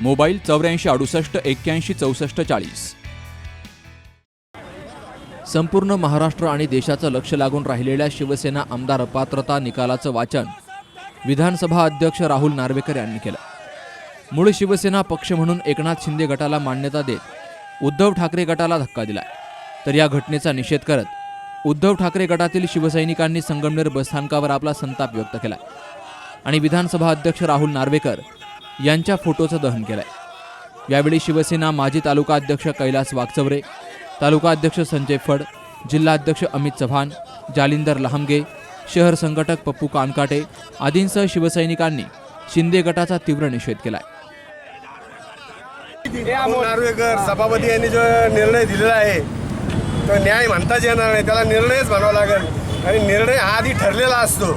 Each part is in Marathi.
मोबाईल चौऱ्याऐंशी अडुसष्ट एक्क्याऐंशी चौसष्ट चाळीस. संपूर्ण महाराष्ट्र आणि देशाचं लक्ष लागून राहिलेल्या शिवसेना आमदार पात्रता निकालाचं वाचन विधानसभा अध्यक्ष राहुल नार्वेकर यांनी केलं. मूळ शिवसेना पक्ष म्हणून एकनाथ शिंदे गटाला मान्यता देत उद्धव ठाकरे गटाला धक्का दिला तर या घटनेचा निषेध करत उद्धव ठाकरे गटातील शिवसैनिकांनी संगमनेर बसस्थानकावर आपला संताप व्यक्त केला आणि विधानसभा अध्यक्ष राहुल नार्वेकर यांच्या फोटोचं दहन केलंय. यावेळी शिवसेना माजी तालुका अध्यक्ष कैलास वागचवरे तालुका अध्यक्ष संजय फड जिल्हा अध्यक्ष अमित चव्हाण जालिंदर लहामगे शहर संघटक पप्पू कानकाटे आदींसह शिवसैनिकांनी शिंदे गटाचा तीव्र निषेध केलाय. नार्वेकर सभापती यांनी जो निर्णय दिलेला आहे तो न्याय म्हणताच येणार नाही. त्याला निर्णयच म्हणावा लागेल. आणि निर्णय हा आधी ठरलेला असतो.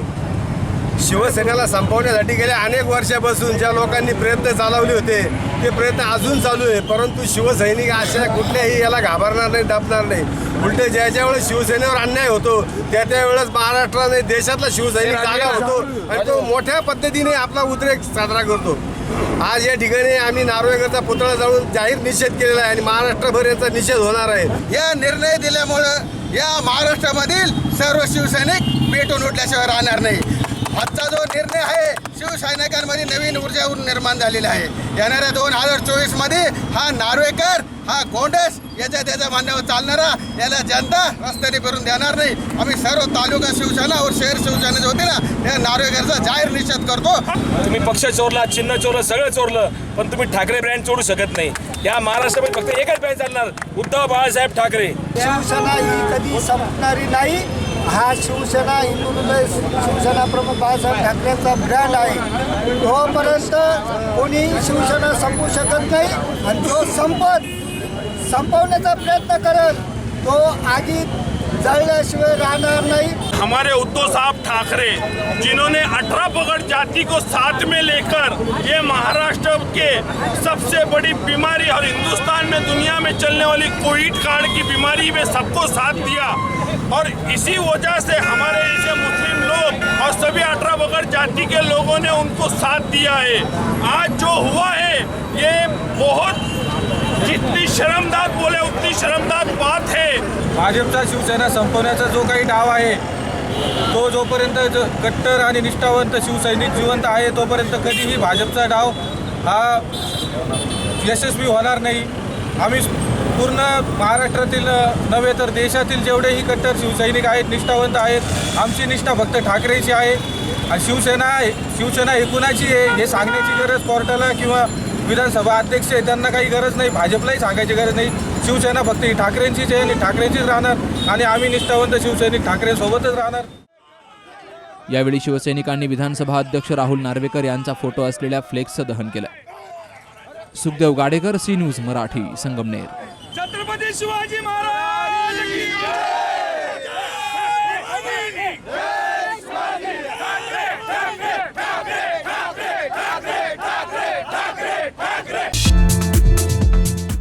शिवसेनेला संपवण्यासाठी गेल्या अनेक वर्षापासून ज्या लोकांनी प्रयत्न चालवले होते ते प्रयत्न अजून चालू आहे. परंतु शिवसैनिक अशा कुठल्याही याला घाबरणार नाही दाबणार नाही. उलटे ज्या ज्या वेळेस शिवसेनेवर अन्याय होतो त्या त्यावेळेस महाराष्ट्राने देशातला शिवसैनिक जागा होतो आणि तो मोठ्या पद्धतीने आपला उद्रेक साजरा करतो. आज या ठिकाणी आम्ही नार्वेकरचा पुतळा जाऊन जाहीर निषेध केलेला आहे आणि महाराष्ट्रभर याचा निषेध होणार आहे. या निर्णय दिल्यामुळं या महाराष्ट्रामधील सर्व शिवसैनिक पेटून उठल्याशिवाय राहणार नाही. आजचा जो निर्णय आहे शिवसैनिकांमध्ये नवीन ऊर्जा निर्माण झालेली आहे. येणाऱ्या दोन हजार चोवीसमध्ये हा नार्वेकर हा गोंडस याच्या त्याच्या मान्यावर चालणारा याला जनता रस्त्याने करून देणार नाही. आम्ही सर्व तालुका शिवसेना और शहर शिवसेना जे होते ना त्या नार्वेकरचा जाहीर निषेध करतो. तुम्ही पक्ष चोरला चिन्ह चोरलं सगळं चोरलं पण तुम्ही ठाकरे ब्रँड चोरू शकत नाही. या महाराष्ट्रामध्ये फक्त एकच ब्रँड चालणार उद्धव बाळासाहेब ठाकरे. शिवसेना ही कधी संपणारी नाही. हा शिवसेना हिंदुहृदय शिवसेना प्रमुख बाळासाहेब ठाकरेंचा ब्रँड आहे. तोपर्यंत कोणी शिवसेना संपू शकत नाही आणि तो संपत संपवण्याचा प्रयत्न करत तो राहणार नाही. हमारे उद्धव साहब ठाकरे, जिन्होंने अठारह पगड़ जाति को साथ में लेकर ये महाराष्ट्र के सबसे बड़ी बीमारी और हिंदुस्तान में दुनिया में चलने वाली कोविड काल की बीमारी में सबको साथ दिया। और इसी वजह से हमारे ऐसे मुस्लिम लोग और सभी अठारह पगड़ जाति के लोगों ने उनको साथ दिया है। आज जो हुआ है, ये बहुत जितनी शर्मदार बोले उतनी शर्मदार बात है। भाजपचा शिवसेना संपवण्याचा जो काही डाव आहे तो जोपर्यंत ज- कट्टर आणि निष्ठावंत शिवसैनिक जिवंत आहे तोपर्यंत कधीही भाजपचा डाव हा यशस्वी होणार नाही. आम्ही पूर्ण महाराष्ट्रातील नव्हे तर देशातील जेवढेही कट्टर शिवसैनिक आहेत निष्ठावंत आहेत आमची निष्ठा फक्त ठाकरेची आहे. आणि शिवसेना शिवसेना एकूणाची आहे हे सांगण्याची गरज कोर्टाला किंवा विधानसभा अध्यक्ष आहे त्यांना काही गरज नाही भाजपलाही सांगायची गरज नाही. शिवसेना फक्त ही ठाकरेंचीच आहे आणि ठाकरेंचीच राहणार आणि आम्ही निष्ठावंत शिवसैनिक ठाकरेंसोबतच राहणार. यावेळी शिवसैनिकांनी विधानसभा अध्यक्ष राहुल नार्वेकर यांचा फोटो असलेल्या फ्लेक्सचं दहन केलं. Sukhdev Gadekar C news Marathi Sangamner. Chhatrapati Shivaji Maharaj